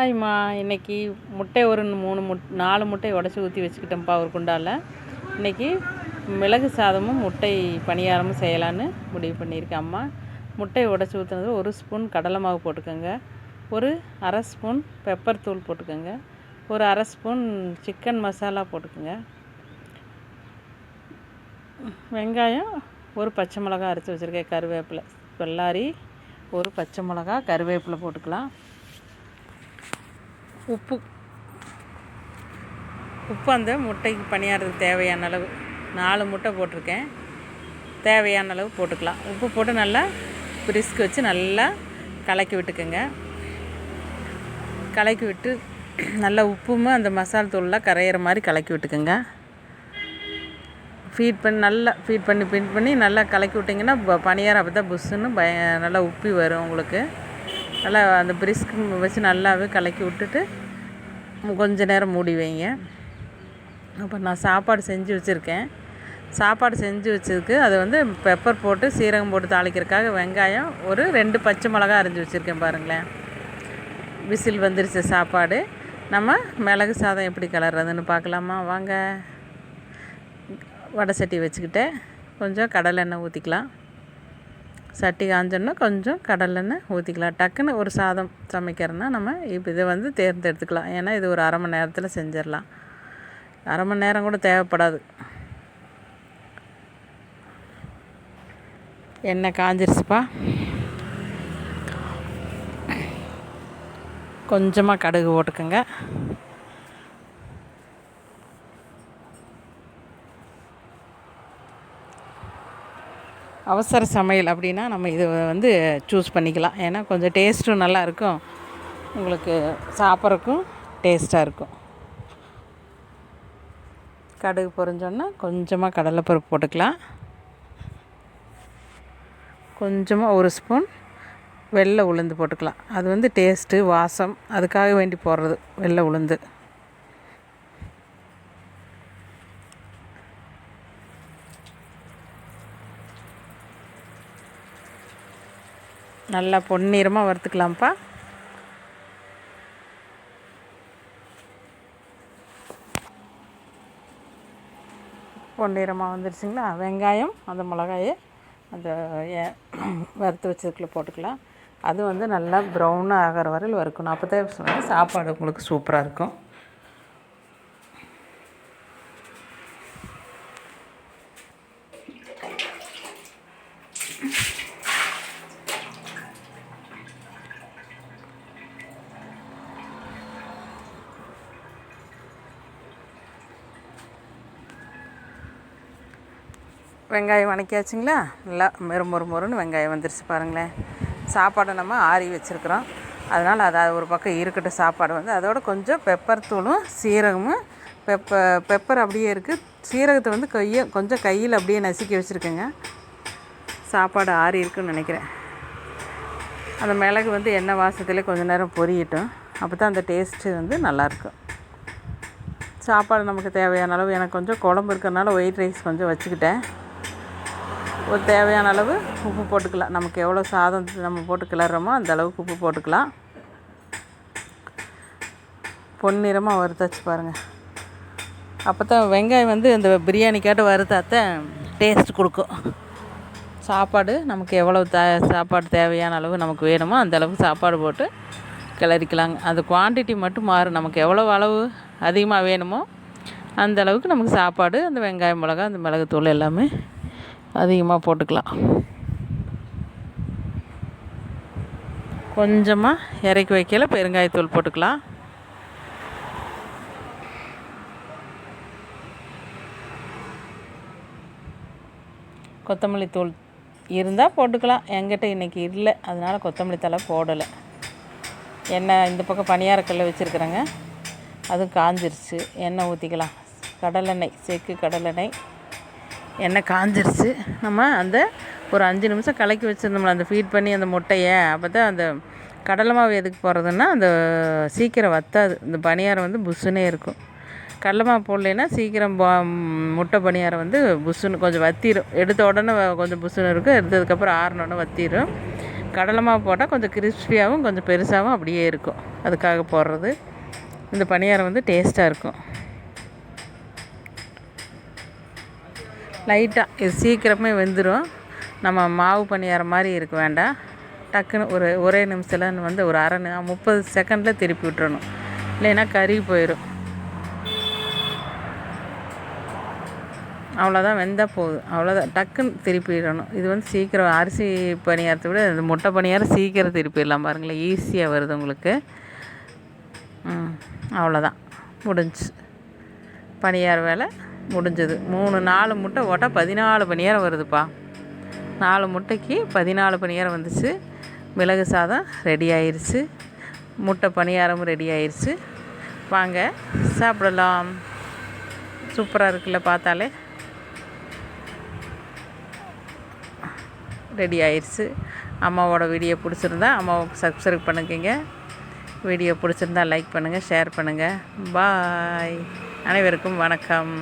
ஹாய்மா இன்னைக்கு முட்டை ஒரு மூணு முட் நாலு முட்டை உடச்சி ஊற்றி வச்சுக்கிட்டேன்ப்பா ஒரு குண்டாவில் இன்னைக்கு மிளகு சாதமும் முட்டை பணியாரமும் செய்யலான்னு முடிவு பண்ணியிருக்கேன் அம்மா. முட்டை உடச்சி ஊற்றுனது ஒரு ஸ்பூன் கடலை மாவு போட்டுக்கோங்க. ஒரு அரை ஸ்பூன் பெப்பர் தூள் போட்டுக்கோங்க. ஒரு அரை ஸ்பூன் சிக்கன் மசாலா போட்டுக்கோங்க. வெங்காயம் ஒரு பச்சை மிளகா அரைச்சி வச்சுருக்கேன் கருவேப்பிலை. வெள்ளாரி ஒரு பச்சை மிளகா கருவேப்பிலை போட்டுக்கலாம். உப்பு. உப்பு அந்த முட்டைக்கு பணியாரத்துக்கு தேவையான அளவு. நாலு முட்டை போட்டிருக்கேன். தேவையான அளவு போட்டுக்கலாம். உப்பு போட்டு நல்லா பிரிஸ்க் வச்சு நல்லா கலக்கி விட்டுக்கோங்க. கலக்கி விட்டு நல்லா உப்பும் அந்த மசால் தூள்லாம் கரையிற மாதிரி கலக்கி விட்டுக்கோங்க. ஃபீட் பண்ணி நல்லா ஃபீட் பண்ணி ஃபீட் பண்ணி நல்லா கலக்கி விட்டிங்கன்னா ப- பணியாரம் அப்போ தான் புஷ்ஷுன்னு பய நல்லா உப்பி வரும் உங்களுக்கு. நல்லா அந்த பிரிஸ்க் வச்சு நல்லாவே கலக்கி விட்டுட்டு கொஞ்சம் கொஞ்ச நேரம் மூடி வைங்க. அப்போ நான் சாப்பாடு செஞ்சு வச்சுருக்கேன். சாப்பாடு செஞ்சு வச்சதுக்கு அது வந்து பெப்பர் போட்டு சீரகம் போட்டு தாளிக்கிறதுக்காக வெங்காயம் ஒரு ரெண்டு பச்சை மிளகா அரைஞ்சி வச்சுருக்கேன் பாருங்களேன். விசில் வந்துருச்சு சாப்பாடு. நம்ம மிளகு சாதம் எப்படி கலர்றதுன்னு பார்க்கலாமா? வாங்க. வடை சட்டி வச்சுக்கிட்டேன் கொஞ்சம் கடலெண்ணெய் ஊற்றிக்கலாம் சட்டி காஞ்சோன்னா கொஞ்சம் கடலெண்ணெய் ஊற்றிக்கலாம் டக்குன்னு ஒரு சாதம் சமைக்கிறோன்னா நம்ம இப்போ இதை வந்து தேர்ந்தெடுத்துக்கலாம். ஏன்னா இது ஒரு அரை மணி நேரத்தில் செஞ்சிடலாம். அரை மணி நேரம் கூட தேவைப்படாது. எண்ணெய் காஞ்சிருச்சுப்பா. கொஞ்சமாக கடுகு போட்டுக்கோங்க. அவசர சமையல் அப்படின்னா நம்ம இது வந்து சூஸ் பண்ணிக்கலாம். ஏன்னா கொஞ்சம் டேஸ்ட்டும் நல்லாயிருக்கும் உங்களுக்கு சாப்பிட்றக்கும் டேஸ்ட்டாக இருக்கும். கடுகு பொரிஞ்சோன்னா கொஞ்சமாக கடலைப்பருப்பு போட்டுக்கலாம். கொஞ்சமாக ஒரு ஸ்பூன் வெள்ளை உளுந்து போட்டுக்கலாம். அது வந்து டேஸ்ட்டு வாசம் அதுக்காக வேண்டி போடுறது வெள்ளை உளுந்து. நல்லா பொன்னிறமாக வறுத்துக்கலாம்ப்பா. பொன்னிறமாக வந்துருச்சுங்களா? வெங்காயம் அந்த மிளகாயை அந்த வறுத்து வச்சதுக்குள்ளே போட்டுக்கலாம். அது வந்து நல்லா ப்ரௌனாக ஆகிற வரையில் வறுக்கணும். அப்போ தான் வந்து சாப்பாடு உங்களுக்கு சூப்பராக இருக்கும். வெங்காயம் வணக்கியாச்சுங்களா? நல்லா மொறு மொறு மொறுன்னு வெங்காயம் வந்துருச்சு பாருங்களேன். சாப்பாடை நம்ம ஆறி வச்சுருக்குறோம். அதனால் அதாவது ஒரு பக்கம் இருக்கட்டும் சாப்பாடு வந்து. அதோட கொஞ்சம் பெப்பர் தூளும் சீரகமும் பெப்ப பெப்பர் அப்படியே இருக்குது சீரகத்தை வந்து கையை கொஞ்சம் கையில் அப்படியே நசுக்கி வச்சுருக்கேங்க. சாப்பாடு ஆறி இருக்குன்னு நினைக்கிறேன். அந்த மிளகு வந்து எண்ணெய் வாசத்துலேயே கொஞ்சம் நேரம் பொரியட்டும். அப்போ தான் அந்த டேஸ்ட்டு வந்து நல்லாயிருக்கும் சாப்பாடு நமக்கு தேவையான அளவு எனக்கு கொஞ்சம் குழம்பு இருக்கிறனால ஒயிட் ரைஸ் கொஞ்சம் வச்சுக்கிட்டேன். ஒரு தேவையான அளவு உப்பு போட்டுக்கலாம். நமக்கு எவ்வளோ சாதம் நம்ம போட்டு கிளறோமோ அந்த அளவுக்கு உப்பு போட்டுக்கலாம். பொன்னிறமாக வறுத்தாச்சு பாருங்கள் அப்போ தான் வெங்காயம் வந்து இந்த பிரியாணிக்காட்ட வறுத்தாத்த டேஸ்ட் கொடுக்கும். சாப்பாடு நமக்கு எவ்வளோ த சாப்பாடு தேவையான அளவு நமக்கு வேணுமோ அந்த அளவுக்கு சாப்பாடு போட்டு கிளறிக்கலாங்க. அந்த குவான்டிட்டி மட்டும் மாறும். நமக்கு எவ்வளோ அளவு அதிகமாக வேணுமோ அந்த அளவுக்கு நமக்கு சாப்பாடு அந்த வெங்காயம் மிளகா அந்த மிளகுத்தூள் எல்லாமே அதிகமாக போட்டுக்கலாம். கொஞ்சமாக இறக்கி வைக்கல பெருங்காயத்தூள் போட்டுக்கலாம். கொத்தமல்லி தூள் இருந்தால் போட்டுக்கலாம். என்கிட்ட இன்றைக்கி இல்லை அதனால் கொத்தமல்லி தழை போடலை. எண்ணெய் இந்த பக்கம் பணியாரக்கல்ல வச்சுருக்குறேங்க. அதுவும் காஞ்சிருச்சு. எண்ணெய் ஊற்றிக்கலாம் கடலெண்ணெய் செக்கு கடலெண்ணெய். எண்ணெய் காஞ்சிருச்சு. நம்ம அந்த ஒரு அஞ்சு நிமிஷம் கலக்கி வச்சுருந்தோம்ல அந்த ஃபீட் பண்ணி அந்த முட்டையை. அப்போ தான் அந்த கடலை மாவு எதுக்கு போடுறதுன்னா அந்த சீக்கிரம் வத்தாது. இந்த பணியாரம் வந்து புஷ்ஷுனே இருக்கும். கடலை மாவு போடலைன்னா சீக்கிரம் முட்டை பணியாரம் வந்து புஷ்ஷுன்னு கொஞ்சம் வத்திரும். எடுத்த உடனே வ- கொஞ்சம் புஷ்ஷுன்னு இருக்கும். எடுத்ததுக்கப்புறம் ஆறினோடனே வத்திரும். கடலை மாவு போட்டால் கொஞ்சம் கிறிஸ்பியாகவும் கொஞ்சம் பெருசாகவும் அப்படியே இருக்கும். அதுக்காக போடுறது. இந்த பணியாரம் வந்து டேஸ்ட்டாக இருக்கும். லைட்டாக இது சீக்கிரமே வெந்துடும் நம்ம மாவு பணியாரம் மாதிரி இருக்க வேண்டாம். டக்குன்னு ஒரு ஒரே நிமிஷத்தில் வந்து ஒரு அரை முப்பது செகண்டில் திருப்பி விட்டுறணும். இல்லைன்னா கறி போயிடும் அவ்வளோதான் வெந்தால் போதும் அவ்வளோதான் டக்குன்னு திருப்பிடணும். இது வந்து சீக்கிரம் அரிசி பணியாரத்தை விட இந்த முட்டை பணியாரம் சீக்கிரம் திருப்பிடலாம் பாருங்களேன். ஈஸியாக வருது உங்களுக்கு. அவ்வளோதான் முடிஞ்சு பணியார வேலை. முடிஞ்சது. மூணு நாலு முட்டை போட்டால் பதினாலு பணியாரம் வருதுப்பா. நாலு முட்டைக்கு பதினாலு பணியாரம் வந்துச்சு. மிளகு சாதம் ரெடி ஆயிடுச்சு முட்டை பணியாரமும் ரெடி ஆயிடுச்சு வாங்க சாப்பிடலாம். சூப்பராக இருக்குல்ல பார்த்தாலே. ரெடி ஆயிடுச்சு அம்மாவோட வீடியோ பிடிச்சிருந்தா அம்மாவுக்கு சப்ஸ்கிரைப் பண்ணிக்கோங்க வீடியோ பிடிச்சிருந்தா லைக் பண்ணுங்கள் ஷேர் பண்ணுங்கள் பாய் அனைவருக்கும் வணக்கம்.